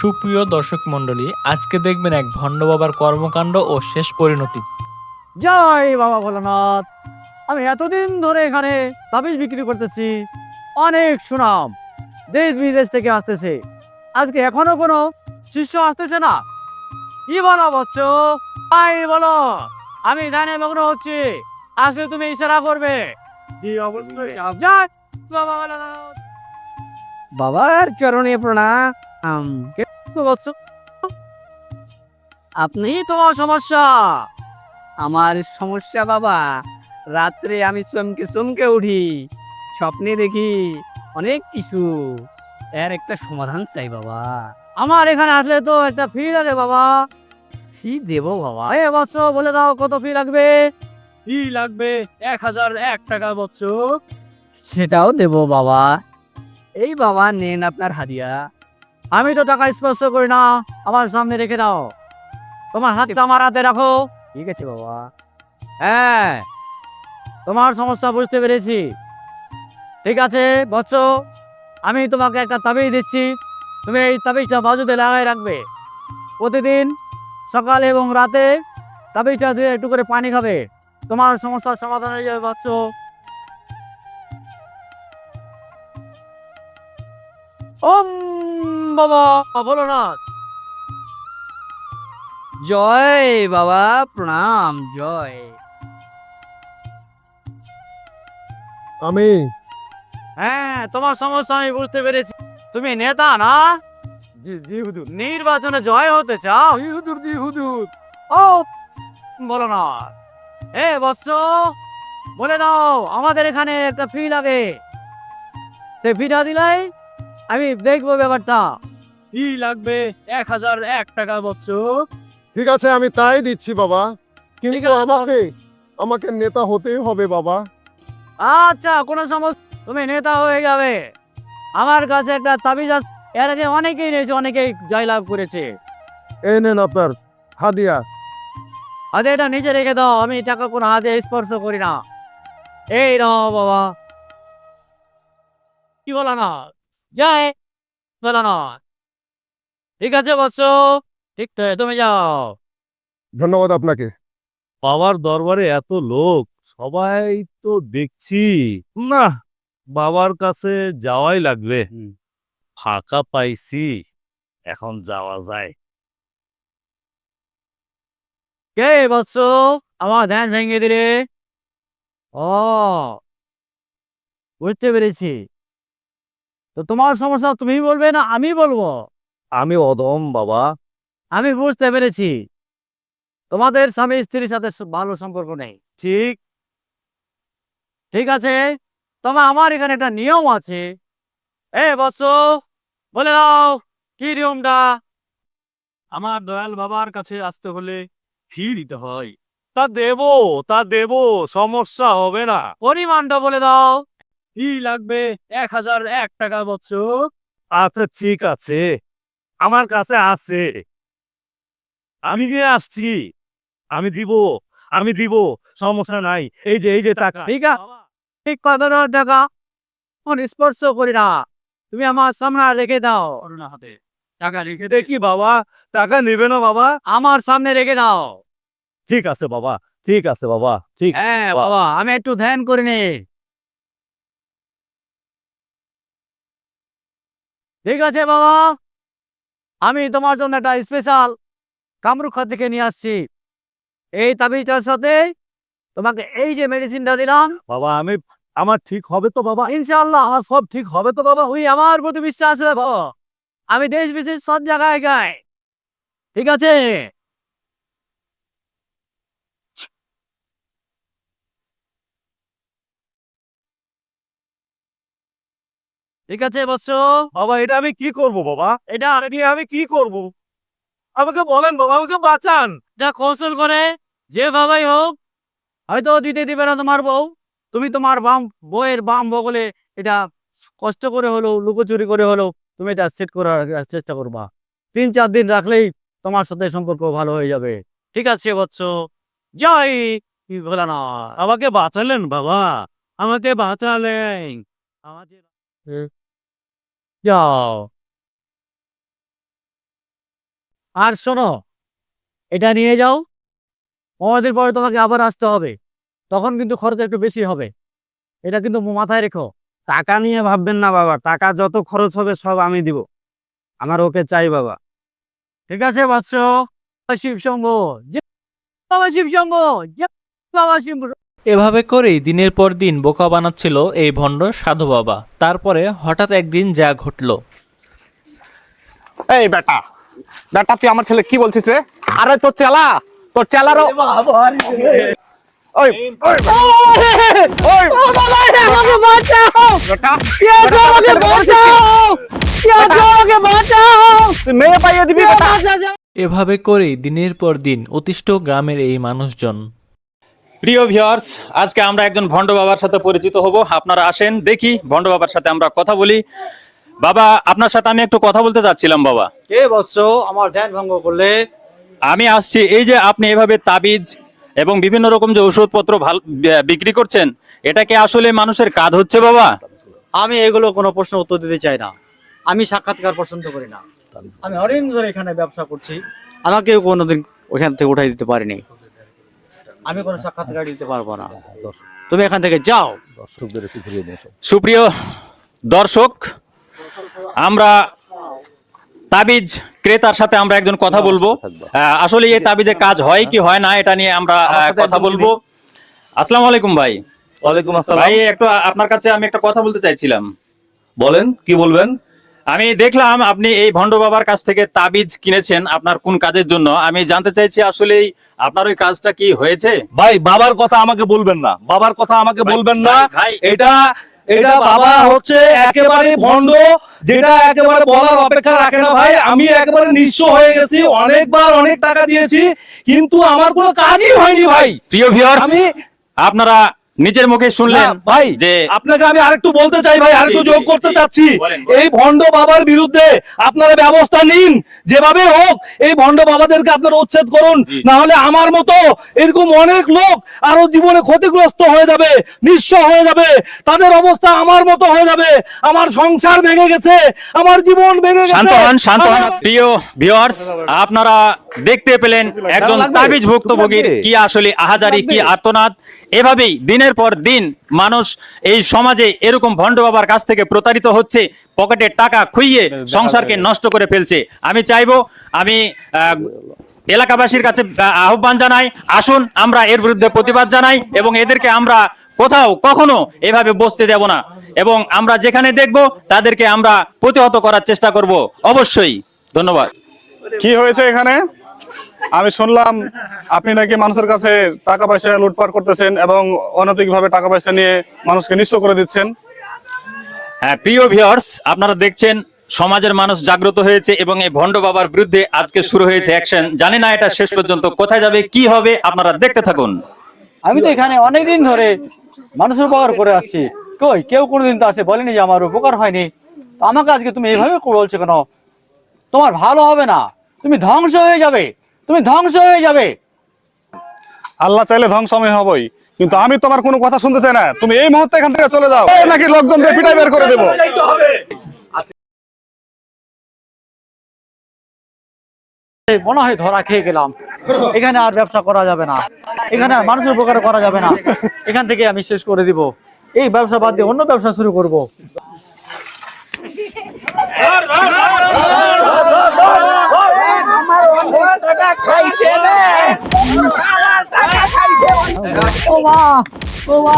সুপ্রিয় দর্শক মন্ডলী আজকে দেখবেন এক ভণ্ড বাবার কর্মকাণ্ড ও শেষ পরিণতি। জয় বাবা ভোলানাথ। আমি এতদিন ধরে এখানে তাবিজ বিক্রি করতেছি। অনেক সুনাম। দেশ বিদেশ থেকে আসতেছে। আজকে এখনও কোনো শিষ্য আসতেছে না। কি বলো বচ্চ তাই বলো। আমি ধ্যানে মগ্ন হচ্ছি। আসলে তুমি ইশারা করবে। জি অবশ্যই। জয় বাবা ভোলানাথ। বাবার চরণে প্রণাম। আপনি তোমার সমস্যা আমার সমস্যা বাবা রাত্রে আমি চমকে চমকে উঠি। স্বপ্নে দেখি অনেক কিছু। এর একটা সমাধান চাই বাবা। আমার এখানে আসলে তো একটা ফি লাগে বাবা। কি দেবো বাবা। এ বৎস বলে দাও কত ফি লাগবে? কি লাগবে এক হাজার এক টাকা বছর। সেটাও দেবো বাবা। এই বাবা নেন আপনার হাদিয়া। আমি তো টাকা স্পর্শ করি না। আমার সামনে রেখে দাও। তোমার হাতটা আমার হাতে রাখো। ঠিক আছে, বাবা। হ্যাঁ তোমার সমস্যা বুঝতে পেরেছি। ঠিক আছে বৎস আমি তোমাকে একটা তাবিজ দিচ্ছি। তুমি এই তাবিজটা বাজুতে লাগাই রাখবে। প্রতিদিন সকাল এবং রাতে তাবিজটা দিয়ে একটু করে পানি খাবে। তোমার সমস্যার সমাধান হয়ে যাবে বৎস ওম! বাবা বলো না জয় বাবা প্রণাম জয়। আমি। হ্যাঁ তোমার সমস্যা আমি বুঝতে পেরেছি। তুমি নেতা না? জি জি হুজুর। নির্বাচনে জয় হতে চাও? জি হুজুর জি হুজুর। ও বলো না। এ বৎস বলে দাও আমাদের এখানে একটা ফি লাগে। সেই ফিটা দিলাই আমি দেখব ব্যাপারটা। কি লাগবে? এক হাজার এক টাকা বছর ঠিক আছে আমি তাই দিচ্ছি বাবা। কিন্তু। আমাকে আমাকে নেতা হতেই হবে বাবা। আচ্ছা কোনো সমস্যা তুমি নেতা হয়ে যাবে। আমার কাছে একটা তাবিজ আছে। এর আগে অনেকেই নিয়েছে অনেকেই জয়লাভ করেছে। এই নেন আপনার হাদিয়া। আরে এটা নিচে রেখে দাও আমি টাকা কোনো হাতে স্পর্শ করি না। এই নাও বাবা। কি বলো না? যাই বলো না ঠিক আছে বৎস ঠিক তো তুমি যাও ধন্যবাদ আপনাকে। বাবার দরবারে এত লোক সবাই তো দেখছি। না বাবার কাছে যাওয়াই লাগবে। ফাঁকা পাইছি এখন যাওয়া যায়। কে বৎস আমার ধ্যান ভেঙে দিলে। ও বুঝতে পেরেছি। তো তোমার সমস্যা তুমি বলবে না আমি বলব? আমি অদম বাবা। আমি বুঝতে পেরেছি। তোমাদের স্বামী স্ত্রীর সাথে ভালো সম্পর্ক নেই। ঠিক? ঠিক আছে? তবে আমার এখানে একটা নিয়ম আছে। এ বৎস বলে দাও কি নিয়মটা? আমার দয়াল বাবার কাছে আসতে হলে ফি দিতে হয়। তা দেব তা দেব সমস্যা হবে না। পরিমাণটা বলে দাও। কি লাগবে এক হাজার এক টাকা বছর। আচ্ছা ঠিক আছে। আমার কাছে আছে। আমি নিয়ে আসছি আমি দিব আমি দিব সমস্যা নাই। এই যে এই যে টাকা। ঠিক ঠিক কত টাকা? কোন স্পর্শ করি না। তুমি আমার সামনে রেখে দাও। হাতে। টাকা রেখে দেখি বাবা টাকা নেবে না বাবা? আমার সামনে রেখে দাও। ঠিক আছে বাবা ঠিক আছে বাবা ঠিক হ্যাঁ বাবা আমি একটু ধ্যান করে নি। ঠিক আছে বাবা। আমি তোমার জন্য একটা স্পেশাল কামরুখা থেকে নিয়ে আসছি। এই তাবিজটার সাথে তোমাকে এই যে মেডিসিনটা দিলাম। বাবা আমি আমার ঠিক হবে তো বাবা? ইনশাল্লাহ আমার সব ঠিক হবে তো বাবা? ওই আমার প্রতি বিশ্বাস আছে বাবা। আমি দেশ বিদেশ সব জায়গায় গাই ঠিক আছে? ঠিক আছে, বৎস। বাবা, এটা আমি কি করব, বাবা? এটা নিয়ে আমি কি করব? আমাকে বলেন, বাবা, আমাকে বাঁচান। যা কৌশল করে, যে বাবাই হোক, হয়তো দিতে দিবে না তোমার বউ। তুমি তোমার বাম, বউয়ের বাম বগলে এটা কষ্ট করে হলেও লুকোচুরি করে হলেও তুমি এটা সেট করার চেষ্টা করবা। তিন, চার দিন রাখলেই তোমার সাথে সম্পর্ক ভালো হয়ে যাবে। ঠিক আছে, বৎস। জয় ভোলানা আমাকে বাঁচালেন, বাবা। আমাকে বাঁচালেন। আমাদের আর শোনো। এটা নিয়ে যাও। আমাদের পরে তোমাকে আবার আসতে হবে। তখন কিন্তু খরচ একটু বেশি হবে। এটা কিন্তু মাথায় রেখো। টাকা নিয়ে ভাববেন না বাবা, টাকা যত খরচ হবে সব আমি দিব। আমার ওকে চাই বাবা। ঠিক আছে বাচ্চ। শিব শম্ভ বাবা শিব শম্ভ বাবা শিব এভাবে করেই দিনের পর দিন বোকা বানাচ্ছিল এই ভণ্ড সাধু বাবা। তারপরে হঠাৎ একদিন যা ঘটলো। এই বেটা বেটা তুই আমার ছেলে কি বলছিস রে? আরে তোর চেলা তোর চেলারও ওই ওই ওই বেটা তুই মেয়ে পাইয়ে দিবি বেটা। এভাবে করেই দিনের পর দিন অতিষ্ঠ গ্রামের এই মানুষজন প্রিয় ভিউয়ার্স আজকে আমরা একজন ভণ্ড বাবার সাথে পরিচিত হব। আপনারা আসেন দেখি ভণ্ড বাবার সাথে আমরা কথা বলি। বাবা আপনার সাথে আমি একটু কথা বলতে চাচ্ছিলাম বাবা। কে বৎস আমার ধ্যান ভঙ্গ করলে? আমি আসছি এই যে আপনি এভাবে তাবিজ এবং বিভিন্ন রকম যে ওষুধপত্র ভালো বিক্রি করছেন এটা কি আসলে মানুষের কাজ হচ্ছে বাবা? আমি এগুলো কোনো প্রশ্ন উত্তর দিতে চাই না। আমি সাক্ষাৎকার পছন্দ করি না। আমি অনেক ধরে এখানে ব্যবসা করছি। আমাকে কোনোদিন ওখান থেকে উঠাই দিতে পারিনি। আমি কোনো সাক্ষাৎকার দিতে পারব না। তুমি এখান থেকে যাও। সুপ্রিয় দর্শক আমরা তাবিজ ক্রেতার সাথে আমরা একজন কথা বলব। আসলে এই তাবিজে কাজ হয় কি হয় না এটা নিয়ে আমরা কথা বলব। আসসালামু আলাইকুম ভাই। ওয়ালাইকুম আসসালাম। ভাই একটু আপনার কাছে আমি একটা কথা বলতে চাইছিলাম। বলেন কি বলবেন? আমি দেখলাম আপনি এই ভণ্ড বাবার কাছ থেকে তাবিজ কিনেছেন আপনার কোন কাজের জন্য? আমি জানতে চাইছি আসলে আপনার ওই কাজটা কি হয়েছে? ভাই বাবার কথা আমাকে বলবেন না। বাবার কথা আমাকে বলবেন না। এটা এটা বাবা হচ্ছে একেবারে ভণ্ড যেটা একেবারে বলার অপেক্ষা রাখে না ভাই। আমি একেবারে নিঃস্ব হয়ে গেছি অনেকবার অনেক টাকা দিয়েছি কিন্তু আমার কোনো কাজই হয়নি ভাই। প্রিয় ভিউয়ার্স আমি আপনারা নিজের মুখে শুনলেন ভাই যে আপনাকে আমি আরেকটু বলতে চাই ভাই আরেকটু যোগ করতে চাচ্ছি। এই ভণ্ড বাবার বিরুদ্ধে আপনারা ব্যবস্থা নিন যেভাবে হোক এই ভণ্ড বাবাদেরকে আপনারা উচ্ছেদ করুন না হলে আমার মতো এরকম অনেক লোক আরও জীবনে ক্ষতিগ্রস্ত হয়ে যাবে নিঃস্ব হয়ে যাবে তাদের অবস্থা আমার মতো হয়ে যাবে আমার সংসার ভেঙে গেছে আমার জীবন ভেঙে গেছে শান্ত হন শান্ত হন প্রিয় ভিউয়ার্স আপনারা দেখতে পেলেন একজন? তাবিজ ভুক্তভোগীর কি আসলে আহাজারি কি? আত্মনাদ এভাবেই দিনের পর দিন মানুষ এই সমাজে এরকম ভণ্ড বাবার কাছ থেকে প্রতারিত হচ্ছে পকেটের টাকা খুইয়ে সংসারকে নষ্ট করে ফেলছে। আমি চাইব আমি এলাকাবাসীর কাছে আহ্বান জানাই আসুন আমরা এর বিরুদ্ধে প্রতিবাদ জানাই এবং এদেরকে আমরা কোথাও কখনো এভাবে বসতে দেব না এবং আমরা যেখানে দেখব তাদেরকে আমরা প্রতিহত করার চেষ্টা করব। অবশ্যই ধন্যবাদ। কি হয়েছে এখানে? আমি শুনলাম আপনি নাকি মানুষের কাছে টাকা পয়সা লুটপাট করতেছেন এবং অনৈতিক ভাবে টাকা পয়সা নিয়ে মানুষকে নিঃস্ব করে দিচ্ছেন। হ্যাঁ প্রিয় ভিউয়ার্স আপনারা দেখছেন সমাজের মানুষ জাগ্রত হয়েছে এবং এই ভণ্ড বাবার বিরুদ্ধে আজকে শুরু হয়েছে অ্যাকশন জানি না এটা শেষ পর্যন্ত কোথায় যাবে কি হবে আপনারা দেখতে থাকুন। আমি তো এখানে অনেকদিন ধরে মানুষের উপকার করে আসছি। কই কেউ কোনোদিন তো আসে বলেনি যে আমার উপকার হয়নি। তো আমাকে আজকে তুমি এইভাবে বলছো কেন? তোমার ভালো হবে না তুমি ধ্বংস হয়ে যাবে। তুমি ধ্বংস হয়ে যাবে আল্লাহ চাইলে ধ্বংস আমি হবই কিন্তু আমি তোমার কোনো কথা শুনতে চাই না তুমি এই মুহূর্তে এখান থেকে চলে যাও এই নাকি লোকজনকে পিটাই বের করে দেবো এই মনে হয় ধরা খেয়ে গেলাম এখানে আর ব্যবসা করা যাবে না এখানে আর মানুষের উপকার করা যাবে না এখান থেকে আমি শেষ করে দিব এই ব্যবসা বাদ দিয়ে অন্য ব্যবসা শুরু করব ও মা ও মা